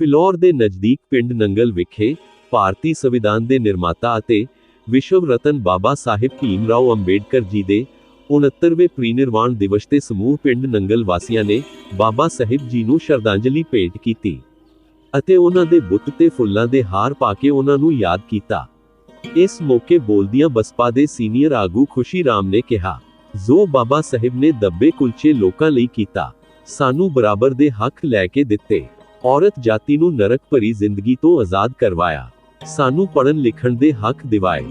ਫਿਲੌਰ ਦੇ ਨਜ਼ਦੀਕ ਪਿੰਡ ਨੰਗਲ ਵਿਖੇ ਭਾਰਤੀ ਸੰਵਿਧਾਨ ਦੇ ਨਿਰਮਾਤਾ ਅਤੇ ਵਿਸ਼ਵ ਰਤਨ ਬਾਬਾ ਸਾਹਿਬ ਭੀਮਰਾਓ ਅੰਬੇਡਕਰ ਜੀ ਦੇ 69ਵੇਂ ਪ੍ਰੀਨਿਰਵਾਣ ਦਿਵਸ ਤੇ ਸਮੂਹ ਪਿੰਡ ਨੰਗਲ ਵਾਸੀਆਂ ਨੇ ਬਾਬਾ ਸਾਹਿਬ ਜੀ ਨੂੰ ਸ਼ਰਧਾਂਜਲੀ ਭੇਟ ਕੀਤੀ ਅਤੇ ਉਹਨਾਂ ਦੇ ਬੁੱਤ ਤੇ ਫੁੱਲਾਂ ਦੇ ਹਾਰ ਪਾ ਕੇ ਉਹਨਾਂ ਨੂੰ ਯਾਦ ਕੀਤਾ। ਇਸ ਮੌਕੇ ਬੋਲਦਿਆਂ ਬਸਪਾ ਦੇ ਸੀਨੀਅਰ ਆਗੂ ਖੁਸ਼ੀ ਰਾਮ ਨੇ ਕਿਹਾ, ਜੋ ਬਾਬਾ ਸਾਹਿਬ ਨੇ ਦੱਬੇ ਕੁਲਚੇ ਲੋਕਾਂ ਲਈ ਕੀਤਾ, ਸਾਨੂੰ ਬਰਾਬਰ ਦੇ ਹੱਕ ਲੈ ਕੇ ਦਿੱਤੇ। ਔਰਤ ਜਾਤੀ ਨੂੰ ਨਰਕ ਭਰੀ ਜ਼ਿੰਦਗੀ ਤੋਂ ਆਜ਼ਾਦ ਕਰਵਾਇਆ। ਸਾਨੂੰ ਪੜਨ ਲਿਖਣ ਦੇ ਹੱਕ ਦਿਵਾਏ।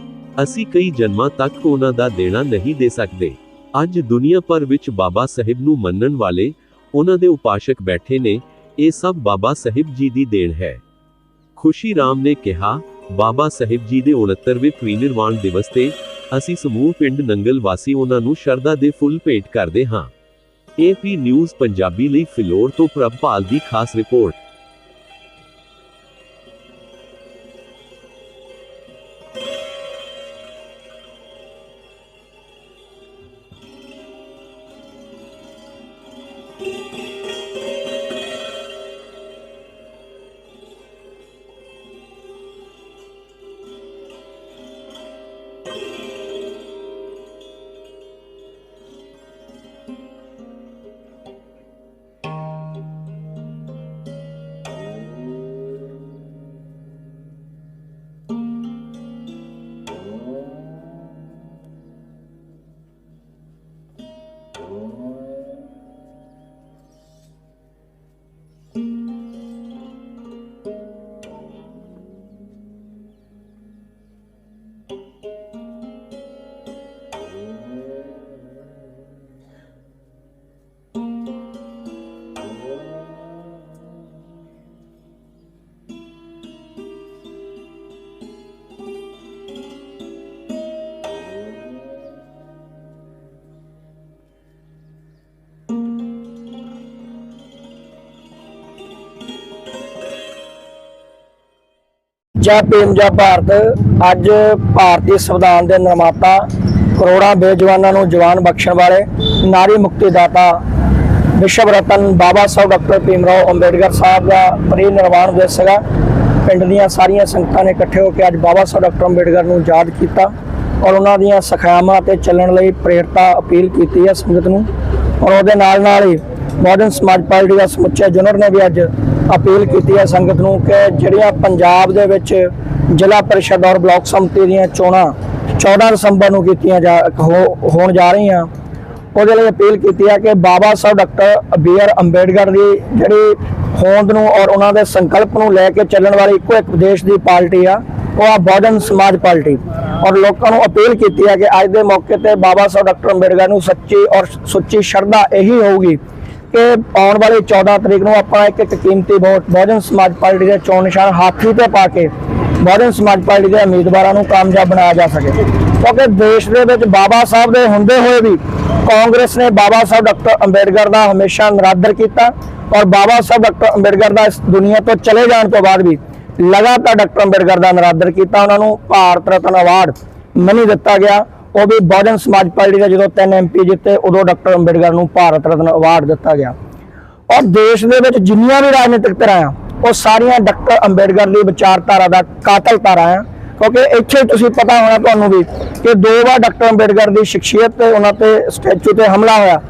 ਅਸੀਂ ਕਈ ਜਨਮਾਂ ਤੱਕ ਉਹਨਾਂ ਦਾ ਦੇਣਾ ਨਹੀਂ ਦੇ ਸਕਦੇ। ਅੱਜ ਦੁਨੀਆ ਭਰ ਵਿੱਚ ਬਾਬਾ ਸਾਹਿਬ ਨੂੰ ਮੰਨਣ ਵਾਲੇ ਉਹਨਾਂ ਦੇ ਉਪਾਸ਼ਕ ਬੈਠੇ ਨੇ, ਇਹ ਸਭ ਬਾਬਾ ਸਾਹਿਬ ਜੀ ਦੀ ਦੇਣ ਹੈ। ਖੁਸ਼ੀ ਰਾਮ ਨੇ ਕਿਹਾ, ਬਾਬਾ ਸਾਹਿਬ ਜੀ ਦੇ 69ਵੇਂ ਪ੍ਰੀਨਿਰਵਾਣ ਦਿਵਸ ਤੇ ਅਸੀਂ ਸਮੂਹ ਪਿੰਡ ਨੰਗਲ ਵਾਸੀ ਉਹਨਾਂ ਨੂੰ ਸ਼ਰਧਾ ਦੇ ਫੁੱਲ ਭੇਟ ਕਰਦੇ ਹਾਂ। ਏਪੀ ਨਿਊਜ਼ ਪੰਜਾਬੀ ਲਈ ਫਿਲੌਰ ਤੋਂ ਪ੍ਰਭਪਾਲ ਦੀ ਖਾਸ ਰਿਪੋਰਟ। ਜੈ ਭੀਮ ਜੈ ਭਾਰਤ ਅੱਜ ਭਾਰਤੀ ਸੰਵਿਧਾਨ ਦੇ ਨਿਰਮਾਤਾ ਕਰੋੜਾਂ ਬੇਜਵਾਨਾਂ ਨੂੰ ਜਵਾਨ ਬਖਸ਼ਣ ਵਾਲੇ ਨਾਰੀ ਮੁਕਤੀ ਦਾਤਾ ਵਿਸ਼ਵ ਰਤਨ ਬਾਬਾ ਸਾਹਿਬ ਡਾਕਟਰ ਭੀਮ ਰਾਓ ਅੰਬੇਡਕਰ ਸਾਹਿਬ ਦਾ ਪ੍ਰੀ ਨਿਰਵਾਣ ਦਿਵਸ ਹੈਗਾ ਪਿੰਡ ਦੀਆਂ ਸਾਰੀਆਂ ਸੰਗਤਾਂ ਨੇ ਇਕੱਠੇ ਹੋ ਕੇ ਅੱਜ ਬਾਬਾ ਸਾਹਿਬ ਡਾਕਟਰ ਅੰਬੇਡਕਰ ਨੂੰ ਯਾਦ ਕੀਤਾ ਔਰ ਉਹਨਾਂ ਦੀਆਂ ਸਿੱਖਿਆਵਾਂ ਤੇ ਚੱਲਣ ਲਈ ਪ੍ਰੇਰਤਾ ਅਪੀਲ ਕੀਤੀ ਹੈ ਸੰਗਤ ਨੂੰ। ਔਰ ਉਹਦੇ ਨਾਲ ਨਾਲ ਹੀ ਮਾਡਰਨ ਸਮਾਜ ਪਾਰਟੀ ਦਾ ਸਮੁੱਚਾ ਜਨਰ ਨੇ ਵੀ ਅੱਜ ਅਪੀਲ ਕੀਤੀ ਹੈ ਸੰਗਤ ਨੂੰ ਕਿ ਜਿਹੜੀਆਂ ਪੰਜਾਬ ਦੇ ਵਿੱਚ ਜ਼ਿਲ੍ਹਾ ਪਰਿਸ਼ਦ ਔਰ ਬਲਾਕ ਸੰਮਤੀ ਦੀਆਂ ਚੋਣਾਂ 14 ਦਸੰਬਰ ਨੂੰ ਕੀਤੀਆਂ ਜਾ, ਹੋ- ਹੋਣ ਜਾ ਰਹੀਆਂ, ਉਹਦੇ ਲਈ ਅਪੀਲ ਕੀਤੀ ਹੈ ਕਿ Baba Saheb doctor B R Ambedkar ਦੀ ਜਿਹੜੀ ਹੋਂਦ ਨੂੰ ਔਰ ਉਹਨਾਂ ਦੇ ਸੰਕਲਪ ਨੂੰ ਲੈ ਕੇ ਚੱਲਣ ਵਾਲੀ ਇੱਕੋ ਇੱਕ ਦੇਸ਼ ਦੀ ਪਾਰਟੀ ਆ, ਉਹ ਆ ਬਹੁਜਨ ਸਮਾਜ ਪਾਰਟੀ। ਔਰ ਲੋਕਾਂ ਨੂੰ ਅਪੀਲ ਕੀਤੀ ਹੈ ਕਿ ਅੱਜ ਦੇ ਮੌਕੇ ਤੇ ਬਾਬਾ ਸਾਹਿਬ ਡਾਕਟਰ ਅੰਬੇਡਕਰ ਨੂੰ ਸੱਚੀ ਔਰ ਸੁੱਚੀ ਸ਼ਰਧਾ ਇਹੀ ਹੋਊਗੀ ਕਿ ਆਉਣ ਵਾਲੀ 14 ਤਰੀਕ ਨੂੰ ਆਪਣਾ ਇੱਕ ਇੱਕ ਕੀਮਤੀ ਵੋਟ ਬਹੁਜਨ ਸਮਾਜ ਪਾਰਟੀ ਦੇ ਚੋਣ ਨਿਸ਼ਾਨ ਹਾਥੀ ਤੇ ਪਾ ਕੇ ਬਹੁਜਨ ਸਮਾਜ ਪਾਰਟੀ ਦੇ ਉਮੀਦਵਾਰਾਂ ਨੂੰ ਕਾਮਯਾਬ ਬਣਾਇਆ ਜਾ ਸਕੇ। ਕਿਉਂਕਿ ਦੇਸ਼ ਦੇ ਵਿੱਚ ਬਾਬਾ ਸਾਹਿਬ ਦੇ ਹੁੰਦੇ ਹੋਏ ਵੀ ਕਾਂਗਰਸ ਨੇ ਬਾਬਾ ਸਾਹਿਬ ਡਾਕਟਰ ਅੰਬੇਡਕਰ ਦਾ ਹਮੇਸ਼ਾ ਨਿਰਾਦਰ ਕੀਤਾ ਔਰ ਬਾਬਾ ਸਾਹਿਬ ਡਾਕਟਰ ਅੰਬੇਡਕਰ ਦਾ ਇਸ ਦੁਨੀਆ ਤੋਂ ਚਲੇ ਜਾਣ ਤੋਂ ਬਾਅਦ ਵੀ ਲਗਾਤਾਰ ਡਾਕਟਰ ਅੰਬੇਡਕਰ ਦਾ ਨਿਰਾਦਰ ਕੀਤਾ। ਉਹਨਾਂ ਨੂੰ ਭਾਰਤ ਰਤਨ ਅਵਾਰਡ ਨਹੀਂ ਦਿੱਤਾ ਗਿਆ। ਉਹ ਵੀ ਬਹੁਜਨ ਸਮਾਜ ਪਾਰਟੀ ਦੇ ਜਦੋਂ ਤਿੰਨ ਐਮਪੀ ਜਿੱਤੇ, ਉਦੋਂ ਡਾਕਟਰ ਅੰਬੇਡਕਰ ਨੂੰ ਭਾਰਤ ਰਤਨ ਅਵਾਰਡ ਦਿੱਤਾ ਗਿਆ। ਔਰ ਦੇਸ਼ ਦੇ ਵਿੱਚ ਜਿੰਨੀਆਂ ਵੀ ਰਾਜਨੀਤਿਕ ਧਿਰਾਂ ਆ, ਉਹ ਸਾਰੀਆਂ ਡਾਕਟਰ ਅੰਬੇਡਕਰ ਦੀ ਵਿਚਾਰਧਾਰਾ ਦਾ ਕਾਤਲ ਧਾਰਾ ਆ। ਕਿਉਂਕਿ ਇੱਥੇ ਤੁਸੀਂ ਪਤਾ ਹੋਣਾ ਤੁਹਾਨੂੰ ਵੀ ਕਿ ਦੋ ਵਾਰ ਡਾਕਟਰ ਅੰਬੇਡਕਰ ਦੀ ਸ਼ਖਸੀਅਤ ਤੇ ਉਹਨਾਂ ਤੇ ਸਟੈਚੂ ਤੇ ਹਮਲਾ ਹੋਇਆ।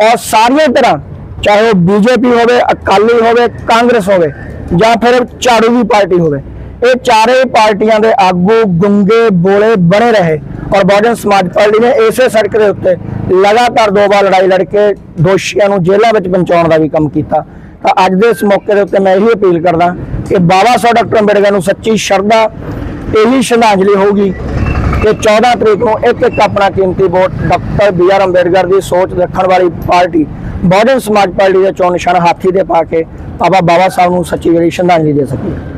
ਔਰ ਸਾਰੀਆਂ ਧਿਰਾਂ, ਚਾਹੇ ਉਹ ਬੀਜੇਪੀ ਹੋਵੇ, ਅਕਾਲੀ ਹੋਵੇ, ਕਾਂਗਰਸ ਹੋਵੇ, ਜਾਂ ਫਿਰ ਝਾੜੂ ਦੀ ਪਾਰਟੀ ਹੋਵੇ, ਇਹ ਚਾਰੇ ਪਾਰਟੀਆਂ ਦੇ ਆਗੂ, ਗੁੰਗੇ, ਬੋਲੇ ਬਣੇ ਰਹੇ। ਔਰ ਬਹੁਜਨ ਸਮਾਜ ਪਾਰਟੀ ਨੇ ਇਸੇ ਸੜਕ ਦੇ ਉੱਤੇ ਲਗਾਤਾਰ ਦੋ ਵਾਰ ਲੜਾਈ ਲੜ ਕੇ ਦੋਸ਼ੀਆਂ ਨੂੰ ਜੇਲ੍ਹਾਂ ਵਿੱਚ ਪਹੁੰਚਾਉਣ ਦਾ ਵੀ ਕੰਮ ਕੀਤਾ। ਤਾਂ ਅੱਜ ਦੇ ਇਸ ਮੌਕੇ ਦੇ ਉੱਤੇ ਮੈਂ ਇਹੀ ਅਪੀਲ ਕਰਦਾ ਕਿ ਬਾਬਾ ਸਾਹਿਬ ਡਾਕਟਰ ਅੰਬੇਡਕਰ ਨੂੰ ਸੱਚੀ ਸ਼ਰਧਾ, ਇਹੀ ਸ਼ਰਧਾਂਜਲੀ ਹੋਊਗੀ ਕਿ 14 ਤਰੀਕ ਨੂੰ ਇੱਕ ਇੱਕ ਆਪਣਾ ਕੀਮਤੀ vote doctor B R Ambedkar ਦੀ ਸੋਚ ਰੱਖਣ ਵਾਲੀ ਪਾਰਟੀ ਬਹੁਜਨ ਸਮਾਜ ਪਾਰਟੀ ਦੇ ਚੋਣ ਨਿਸ਼ਾਨ ਹਾਥੀ ਦੇ ਪਾ ਕੇ ਆਪਾਂ ਬਾਬਾ ਸਾਹਿਬ ਨੂੰ ਸੱਚੀ ਜਿਹੜੀ ਸ਼ਰਧਾਂਜਲੀ ਦੇ ਸਕੀਏ।